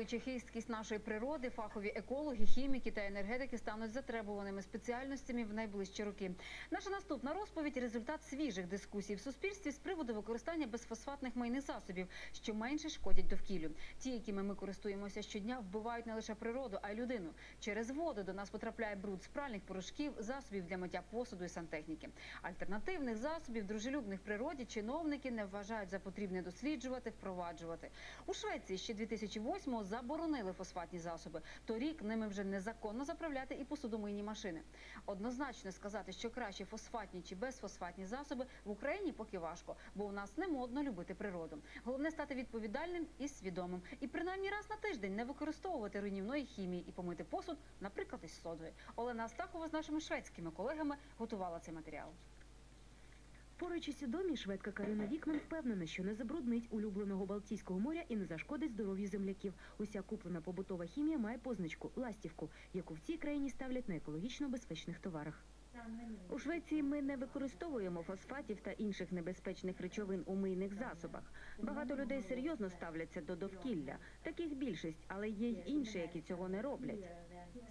Враховуючи хисткість нашої природи, фахові екологи, хіміки та енергетики стануть затребуваними спеціальностями в найближчі роки. Наша наступна розповідь результат свіжих дискусій в суспільстві з приводу використання безфосфатних мийних засобів, що менше шкодять довкіллю. Ті, якими ми користуємося щодня, вбивають не лише природу, а й людину. Через воду до нас потрапляє бруд з пральних порошків, засобів для миття посуду і сантехніки. Альтернативних засобів, дружелюбних природі, чиновники не вважають за потрібне досліджувати, впроваджувати. У Швеції ще 2008-го заборонили фосфатні засоби. Торік ними вже незаконно заправляти і посудомийні машини. Однозначно сказати, що краще фосфатні чи безфосфатні засоби в Україні поки важко, бо у нас не модно любити природу. Головне стати відповідальним і свідомим, і принаймні раз на тиждень не використовувати руйнівної хімії і помити посуд, наприклад, із содою. Олена Астахова з нашими шведськими колегами готувала цей матеріал. Поруючись у домі, шведка Карина Вікман впевнена, що не забруднить улюбленого Балтійського моря і не зашкодить здоров'ю земляків. Уся куплена побутова хімія має позначку ластівку, яку в цій країні ставлять на екологічно безпечних товарах. У Швеції ми не використовуємо фосфатів та інших небезпечних речовин у мийних засобах. Багато людей серйозно ставляться до довкілля. Таких більшість, але є й інші, які цього не роблять.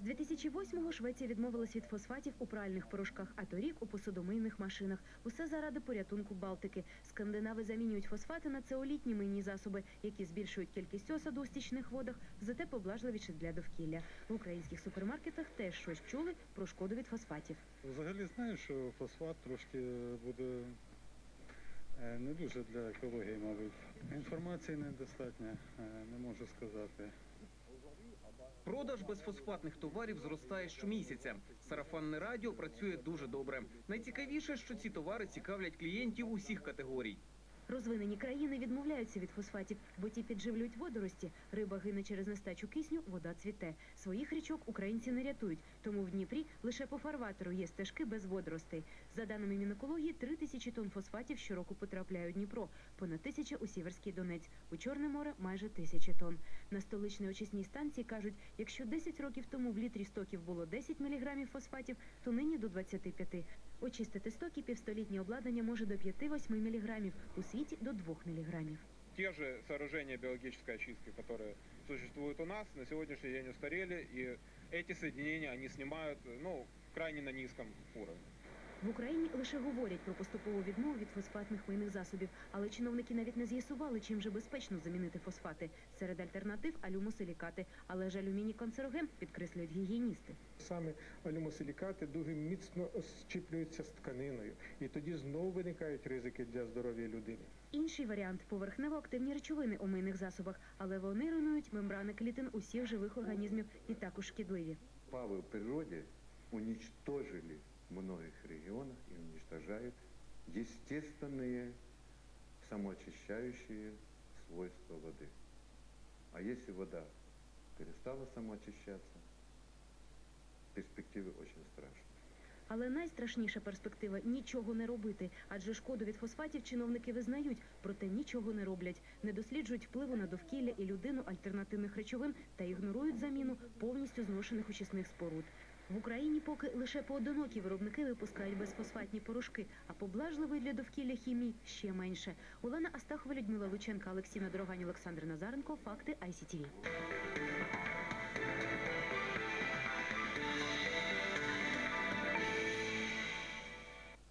З 2008-го Швеція відмовилась від фосфатів у пральних порошках, а торік у посудомийних машинах. Усе заради порятунку Балтики. Скандинави замінюють фосфати на цеолітні мийні засоби, які збільшують кількість осаду у стічних водах, зате поблажливіше для довкілля. В українських супермаркетах теж щось чули про шкоду від фосфатів. Взагалі знаю, що фосфат трошки буде е, не дуже для екології, мабуть. Інформації недостатньо, е, не можу сказати. Продаж безфосфатних товарів зростає щомісяця. Сарафанне радіо працює дуже добре. Найцікавіше, що ці товари цікавлять клієнтів усіх категорій. Розвинені країни відмовляються від фосфатів, бо ті підживлюють водорості. Риба гине через нестачу кисню, вода цвіте. Своїх річок українці не рятують, тому в Дніпрі лише по фарватеру є стежки без водоростей. За даними Мінекології, три тисячі тонн фосфатів щороку потрапляє у Дніпро, понад тисяча у Сіверський Донець. У Чорне море майже тисячі тонн. На столичній очисній станції кажуть, якщо 10 років тому в літрі стоків було 10 мг фосфатів, то нині до 25. Очистити стоки півстолітнє обладнання може до 5-8 мг, у світі до 2 мг. те же сооружения биологической очистки, которые существуют у нас, на сегодняшний день устарели, и эти соединения они снимают ну, крайне на низком уровне. В Україні лише говорять про поступову відмову від фосфатних мийних засобів, але чиновники навіть не з'ясували, чим же безпечно замінити фосфати. Серед альтернатив алюмосилікати, але ж алюміній канцероген, підкреслюють гігієністи. Саме алюмосилікати дуже міцно щіплюються з тканиною, і тоді знову виникають ризики для здоров'я людини. Інший варіант поверхнево-активні речовини у мийних засобах, але вони руйнують мембрани клітин усіх живих організмів і також шкідливі. Павы в природе уничтожили в многих регионах и уничтожают естественные самоочищающие свойства воды. А если вода перестала самоочищаться, перспективы очень страшные. Але найстрашніша перспектива нічого не робити, адже шкоду від фосфатів чиновники визнають, проте нічого не роблять, не досліджують впливу на довкілля і людину альтернативних речовин та ігнорують заміну повністю зношених очисних споруд. В Україні поки лише поодинокі виробники випускають безфосфатні порошки, а поблажливої для довкілля хімії ще менше. Олена Астахова, Людмила Лученка, Олексій Дорогань, Олександр Назаренко. Факти ICTV.